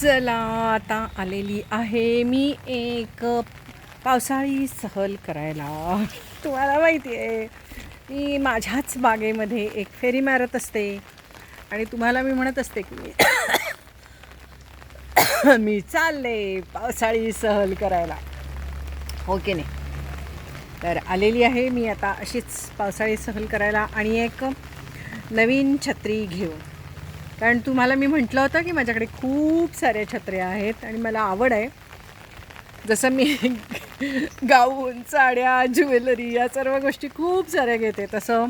चला आता आलेली आहे. मी एक पावसाळी सहल करायला. तुम्हाला माहिती आहे मी माझ्याच बागेमध्ये एक फेरी मारत असते. आणि तुम्हाला मी म्हणत असते की मी चालले पावसाळी सहल करायला. हो की नाही? तर आलेली आहे मी आता अशीच पावसाळी सहल करायला. आणि एक नवीन छत्री घेऊन. कारण तुम्हाला मी म्हटलं होतं की माझ्याकडे खूप साऱ्या छत्र्या आहेत आणि मला आवड आहे. जसं मी गाऊन साड्या ज्वेलरी या सर्व गोष्टी खूप साऱ्या घेते. तसं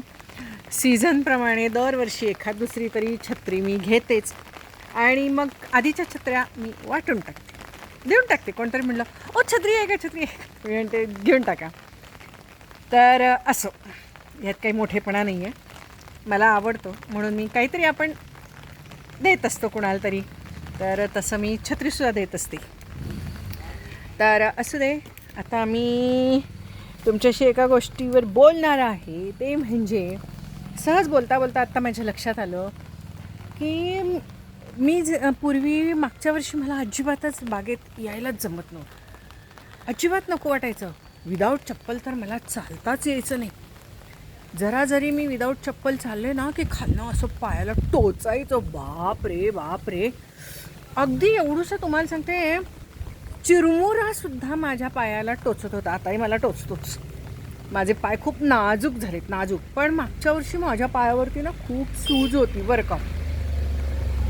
सीझनप्रमाणे दरवर्षी एखाद दुसरी तरी छत्री मी घेतेच. आणि मग आधीच्या छत्र्या मी वाटून टाकते. देऊन टाकते. कोणतरी म्हणलं ओ छत्री आहे का? छत्री आहे मी म्हणते घेऊन टाका. तर असो. यात काही मोठेपणा नाही आहे मला आवडतो. म्हणून मी काहीतरी आपण देत असतो कुणाला तरी. तर तसं मी छत्रीसुद्धा देत असते. तर असू दे आता मी तुमच्याशी एका गोष्टीवर बोलणार आहे. ते म्हणजे सहज बोलता बोलता आत्ता माझ्या लक्षात आलं की मी ज पूर्वी मागच्या वर्षी मला अजिबातच बागेत यायलाच जमत नव्हतं. अजिबात नको वाटायचं. विदाऊट चप्पल तर मला चालताच यायचं नाही. जरा जरी मी विदाऊट चप्पल चालले ना की खालनं असं पायाला टोचायचं. बाप रे बाप रे. अगदी एवढंसं तुम्हाला सांगते चिरमुरासुद्धा माझ्या पायाला टोचत होता. आताही मला टोचतोच. माझे पाय खूप नाजूक झालेत नाजूक. पण मागच्या वर्षी माझ्या पायावरती ना खूप सूज होती बरं का.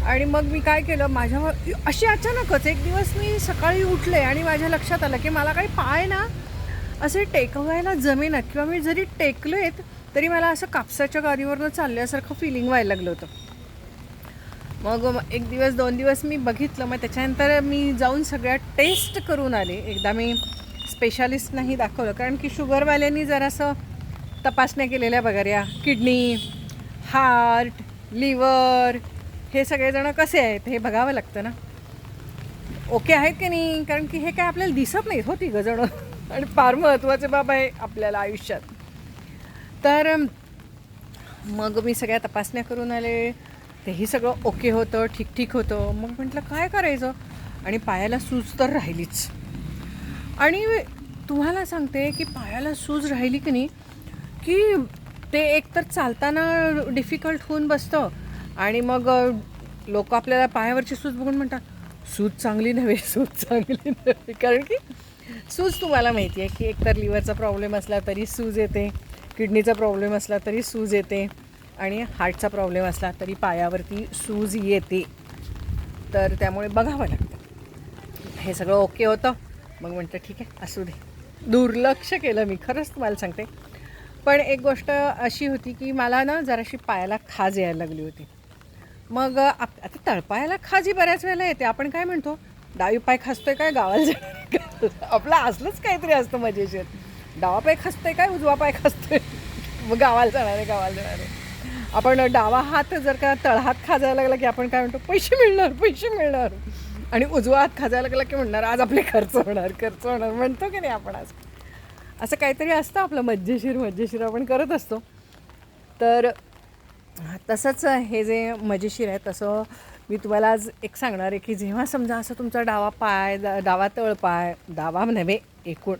आणि मग मी काय केलं माझ्यावर अशी अचानकच एक दिवस मी सकाळी उठले आणि माझ्या लक्षात आलं की मला काही पाय ना असे टेकवायला जमेनात किंवा मी जरी टेकलेत तरी मला असं कापसाच्या गादीवरनं चालल्यासारखं फिलिंग व्हायला लागलं होतं. मग एक दिवस दोन दिवस मी बघितलं. मग त्याच्यानंतर मी जाऊन सगळ्या टेस्ट करून आले. एकदा मी स्पेशालिस्टनाही दाखवलं. कारण की शुगरवाल्यांनी जरासं तपासण्या केलेल्या बघा किडनी हार्ट लिव्हर हे सगळेजणं कसे आहेत हे बघावं लागतं ना. ओके आहेत की नाही? कारण की हे काय आपल्याला दिसत नाहीत होती गजणं आणि फार महत्त्वाचे बाब आहे आपल्याला आयुष्यात. तर मग मी सगळ्या तपासण्या करून आले. तेही सगळं ओके होतं ठीक ठीक होतं. मग म्हटलं काय करायचं? आणि पायाला सूज तर राहिलीच. आणि तुम्हाला सांगते की पायाला सूज राहिली की नाही की ते एकतर चालताना डिफिकल्ट होऊन बसतं. आणि मग लोक आपल्याला पायावरची सूज बघून म्हणतात सूज चांगली नव्हे सूज चांगली नव्हे. कारण की सूज तुम्हाला माहिती आहे की एकतर लिव्हरचा प्रॉब्लेम असला तरी सूज येते. किडनीचा प्रॉब्लेम असला तरी सूज येते आणि हार्टचा प्रॉब्लेम असला तरी पायावरती सूज येते. तर त्यामुळे बघावं लागतं. हे सगळं ओके होतं. मग म्हणतं ठीक आहे असू दे. दुर्लक्ष केलं मी खरंच तुम्हाला सांगते. पण एक गोष्ट अशी होती की मला ना जराशी पायाला खाज यायला लागली होती. मग आप आता तळपायाला खाजी बऱ्याच वेळेला येते. आपण काय म्हणतो डावी पाय खासतोय काय गावाला जाणार आपलं असलंच काहीतरी असतं मजेशीर. डावा पाय खसते काय? उजवा पाय खसते मग गावाला जाणार आहे गावाला जाणार आहे. आपण डावा हात जर का तळहात खाजायला लागला की आपण काय म्हणतो? पैसे मिळणार पैसे मिळणार. आणि उजवा हात खाजायला लागला की म्हणणार आज आपले खर्च होणार खर्च होणार. म्हणतो की नाही आपण आज? असं काहीतरी असतं आपलं मज्जेशीर मज्जेशीर आपण करत असतो. तर तसंच हे जे मजेशीर आहे तसं मी तुम्हाला आज एक सांगणार आहे की जेव्हा समजा असं तुमचा डावा पाय दा- डावा तळपाय डावा नव्हे एकूण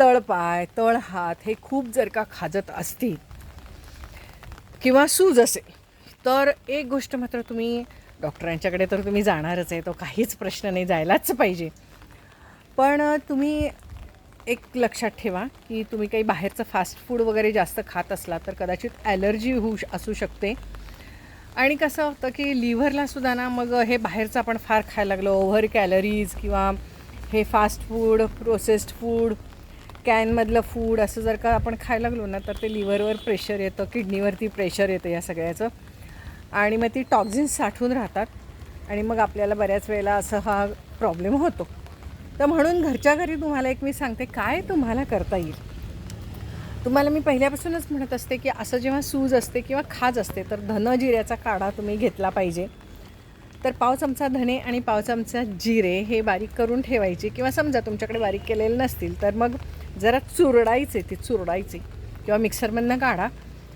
तळपाय तळ हात हे खूप जर का खाजत असतील किंवा सूज असेल तर एक गोष्ट मात्र तुम्ही डॉक्टरांच्याकडे तर तुम्ही जाणारच आहे तो काहीच प्रश्न नाही जायलाच पाहिजे. पण तुम्ही एक लक्षात ठेवा की तुम्ही काही बाहेरचं फास्ट फूड वगैरे जास्त खात असला तर कदाचित ॲलर्जी होऊ श- असू शकते. आणि कसं होतं की लिव्हरला सुद्धा ना मग हे बाहेरचं आपण फार खायला लागलो ओव्हर कॅलरीज किंवा हे फास्ट फूड प्रोसेस्ड फूड कॅनमधलं फूड असं जर का आपण खायला लागलो ना तर ते लिव्हरवर प्रेशर येतं किडनीवरती प्रेशर येतं या सगळ्याचं. आणि मग ती टॉक्झिन्स साठून राहतात. आणि मग आपल्याला बऱ्याच वेळेला असं हा प्रॉब्लेम होतो. तर म्हणून घरच्या घरी तुम्हाला एक मी सांगते काय तुम्हाला करता येईल? तुम्हाला मी पहिल्यापासूनच म्हणत असते की असं जेव्हा सूज असते किंवा खाज असते तर धन जिऱ्याचा काढा तुम्ही घेतला पाहिजे. तर पाव चमचा धणे आणि पाव चमचा जिरे हे बारीक करून ठेवायचे. किंवा समजा तुमच्याकडे बारीक केलेले नसतील तर मग जरा चुरडायचे ते चुरडायचे. किंवा मिक्सरमधनं काढा.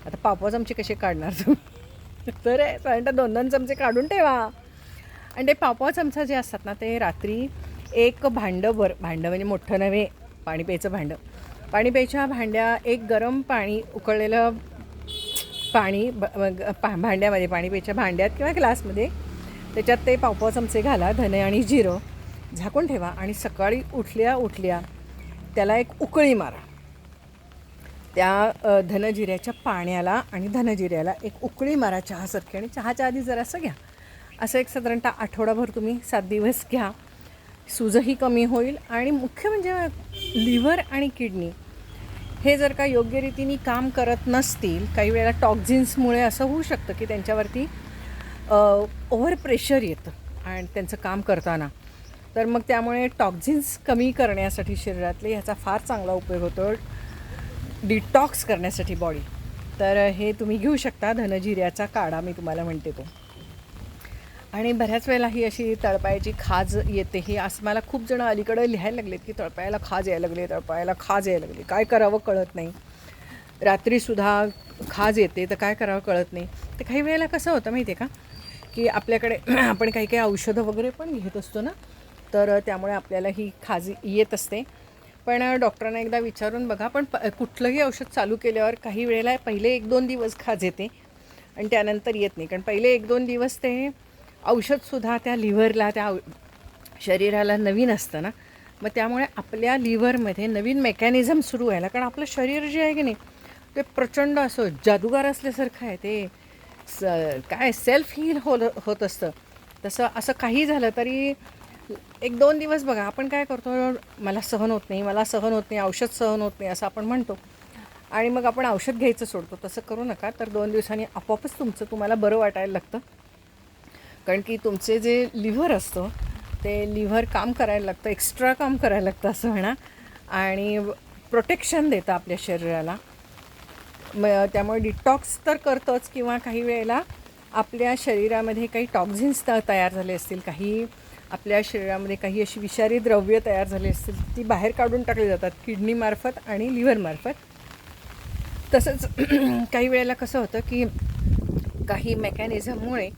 आता पाव चमचे कसे काढणार तुम्ही? तर आहे साधारणतः दोन दोन चमचे काढून ठेवा. आणि ते पावपाव चमचा जे असतात ना ते रात्री एक भांडं वर भांडं म्हणजे मोठं नव्हे पाणी प्यायचं भांडं. पाणी प्यायच्या भांड्या एक गरम पाणी उकळलेलं पाणी ब- पा भांड्यामध्ये पाणी प्यायच्या भांड्यात किंवा ग्लासमध्ये त्याच्यात ते पावपाव चमचे घाला धने आणि जिरं. झाकून ठेवा आणि सकाळी उठल्या उठल्या त्याला एक उकळी मारा. त्या धनजिऱ्याच्या पाण्याला आणि धनजिऱ्याला एक उकळी मारा चहासारखी आणि चहाच्या आधी जरासं घ्या. असं एक साधारणतः आठवडाभर तुम्ही सात दिवस घ्या. सूजही कमी होईल आणि मुख्य म्हणजे लिव्हर आणि किडनी. हे जर का योग्य रीतीने काम करत नसतील काही वेळेला टॉक्झिन्समुळे असं होऊ शकतं की त्यांच्यावरती ओव्हर प्रेशर येतं आणि त्यांचं काम करताना. तर मग त्यामुळे टॉक्झिन्स कमी करण्यासाठी शरीरातले ह्याचा फार चांगला उपयोग होतो. डिटॉक्स करण्यासाठी बॉडी. तर हे तुम्ही घेऊ शकता धनजिऱ्याचा काढा मी तुम्हाला म्हणते तो. आणि बऱ्याच वेळेला ही अशी तळपायाची खाज येते ही. असं मला खूप जण अलीकडे लिहायला लागलेत की तळपायाला खाज यायला लागली तळपायाला खाज यायला लागली. काय करावं कळत नाही. रात्रीसुद्धा खाज येते तर काय करावं कळत नाही. तर काही वेळेला कसं होतं माहिती आहे का? की आपल्याकडे आपण काही काही औषधं वगैरे पण घेत असतो ना तर त्यामुळे आपल्याला ही खाज येत असते. पण डॉक्टरांना एकदा विचारून बघा पण प कुठलंही औषध चालू केल्यावर काही वेळेला पहिले एक दोन दिवस खाज येते आणि त्यानंतर येत नाही. कारण पहिले एक दोन दिवस ते औषधसुद्धा त्या लिव्हरला त्या शरीराला नवीन असतं ना. मग त्यामुळे आपल्या लिव्हरमध्ये नवीन मेकॅनिझम सुरू व्हायला कारण आपलं शरीर जे आहे की नाही ते प्रचंड असं जादूगार असल्यासारखं आहे ते. स काय सेल्फ हील होल होत असतं. तसं असं काही झालं तरी एक दोन दिवस बघा आपण काय करतो मला सहन होत नाही मला सहन होत नाही औषध सहन होत नाही असं आपण म्हणतो. आणि मग आपण औषध घ्यायचं सोडतो. तसं करू नका. तर दोन दिवसांनी आपोआपच तुमचं तुम्हाला बरं वाटायला लागतं. कारण की तुमचे जे लिव्हर असतं ते लिव्हर काम करायला लागतं एक्स्ट्रा काम करायला लागतं असं म्हणा. आणि प्रोटेक्शन देतं आपल्या शरीराला. म त्यामुळे डिटॉक्स तर करतोच किंवा काही वेळेला आपल्या शरीरामध्ये काही टॉक्झिन्स तयार झाले असतील काही आपल्या शरीरामध्ये काही अशी विषारी द्रव्य तयार झाली असतील ती बाहेर काढून टाकली जातात किडनीमार्फत आणि लिव्हरमार्फत तसंच काही वेळेला कसं होतं की काही मेकॅनिझममुळे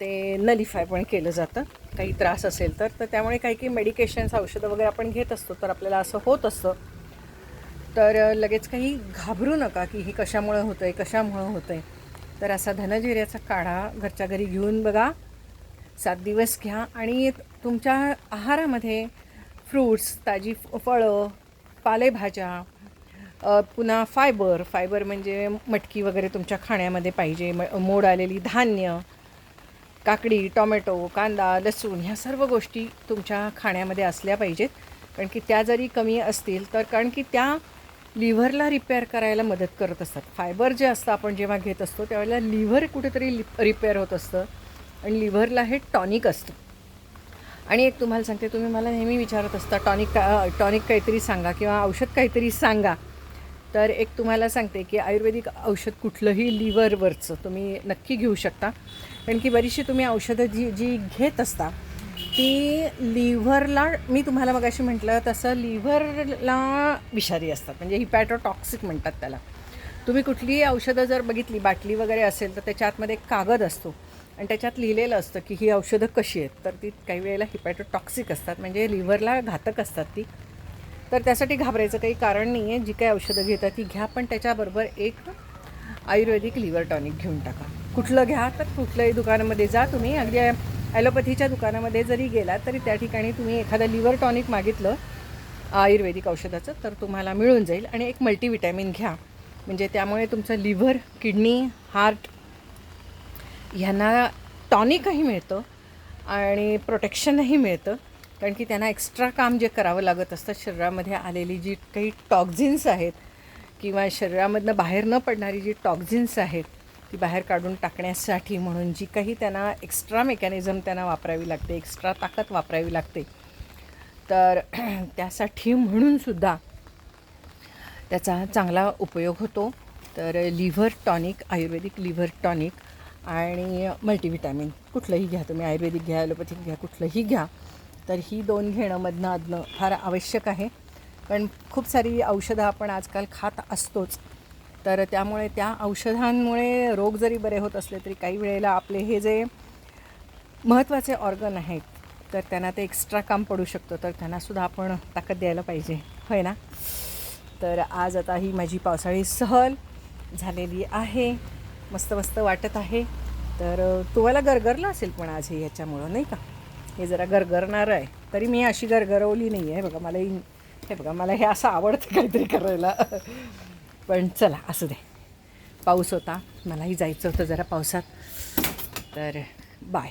ते नलिफाय पण केलं जातं. काही त्रास असेल तर तर त्यामुळे काही काही मेडिकेशन्स औषधं वगैरे आपण घेत असतो तर आपल्याला असं होत असतं. तर लगेच काही घाबरू नका की हे कशामुळं होतं आहे कशामुळं होतं आहे तर असा धनजिऱ्याचा काढा घरच्या घरी घेऊन बघा. सात दिवस घ्या आणि तुमच्या आहारामध्ये फ्रूट्स ताजी फ- फळं पालेभाज्या पुन्हा फायबर फायबर म्हणजे मटकी वगैरे तुमच्या खाण्यामध्ये पाहिजे. म मोड आलेली धान्य काकडी टोमॅटो कांदा लसूण ह्या सर्व गोष्टी तुमच्या खाण्यामध्ये असल्या पाहिजेत. कारण की त्या जरी कमी असतील तर कारण की त्या लिव्हरला रिपेअर करायला मदत करत असतात. फायबर जे असतं आपण जेव्हा घेत असतो त्यावेळेला लिव्हर कुठेतरी रिपेअर होत असतं आणि लिव्हरला हे टॉनिक असतं. आणि एक तुम्हाला सांगते तुम्ही मला नेहमी विचारत असता टॉनिक का टॉनिक काहीतरी सांगा किंवा औषध काहीतरी सांगा. तर एक तुम्हाला सांगते की आयुर्वेदिक औषध कुठलंही लिव्हरवरचं तुम्ही नक्की घेऊ शकता. कारण की बरीचशी तुम्ही औषधं जी जी घेत असता ती लिव्हरला मी तुम्हाला मग अशी म्हटलं तसं लिव्हरला विषारी असतात. म्हणजे हिपॅटोटॉक्सिक म्हणतात त्याला. तुम्ही कुठलीही औषधं जर बघितली बाटली वगैरे असेल तर त्याच्या आतमध्ये एक कागद असतो. आणि त्याच्यात लिहिलेलं असतं की ही औषधं कशी आहेत. तर ती काही वेळेला हिपॅटोटॉक्सिक असतात. म्हणजे लिव्हरला घातक असतात ती. तर त्यासाठी घाबरायचं काही कारण नाही आहे जी काही औषधं घेतात ती घ्या पण त्याच्याबरोबर एक आयुर्वेदिक लिव्हर टॉनिक घेऊन टाका. कुठलं घ्या तर कुठल्याही दुकानामध्ये जा तुम्ही. अगदी ॲलोपॅथीच्या दुकानामध्ये जरी गेला तरी त्या ठिकाणी तुम्ही एखादं लिव्हर टॉनिक मागितलं आयुर्वेदिक औषधाचं तर तुम्हाला मिळून जाईल आणि एक मल्टीविटॅमिन घ्या. म्हणजे त्यामुळे तुमचं लिव्हर किडनी हार्ट ह्यांना टॉनिकही मिळतं आणि प्रोटेक्शनही मिळतं. कारण की त्यांना एक्स्ट्रा काम जे करावं लागत असतं शरीरामध्ये आलेली जी काही टॉक्झिन्स आहेत किंवा शरीरामधनं बाहेर न पडणारी जी टॉक्झिन्स आहेत ती बाहेर काढून टाकण्यासाठी म्हणून जी काही त्यांना एक्स्ट्रा मेकॅनिझम त्यांना वापरावी लागते एक्स्ट्रा ताकद वापरावी लागते. तर त्यासाठी म्हणूनसुद्धा त्याचा चांगला उपयोग होतो. तर liver tonic ayurvedic liver tonic आणि मल्टीव्हिटॅमिन. कुठलंही घ्या तुम्ही आयुर्वेदिक घ्या ॲलोपॅथिक घ्या कुठलंही घ्या. तर ही दोन घेणं मधनं अधनं फार आवश्यक आहे. कारण खूप सारी औषधं आपण आजकाल खात असतोच. तर त्यामुळे त्या औषधांमुळे रोग जरी बरे होत असले तरी काही वेळेला आपले हे जे महत्त्वाचे ऑर्गन आहेत तर त्यांना ते एक्स्ट्रा काम पडू शकतं. तर त्यांनासुद्धा आपण ताकद द्यायला पाहिजे. होय ना? तर आज आता ही माझी पावसाळी सहल झालेली आहे. मस्त मस्त वाटत आहे. तर तुम्हाला गरगरलं असेल पण आज हे याच्यामुळं नाही का? हे जरा गरगरणारं आहे. तरी मी अशी गरगरवली नाही आहे बघा मला हे बघा मला हे असं आवडतं काहीतरी करायला. पण चला असू दे. पाऊस होता मलाही जायचं होतं जरा पावसात. तर बाय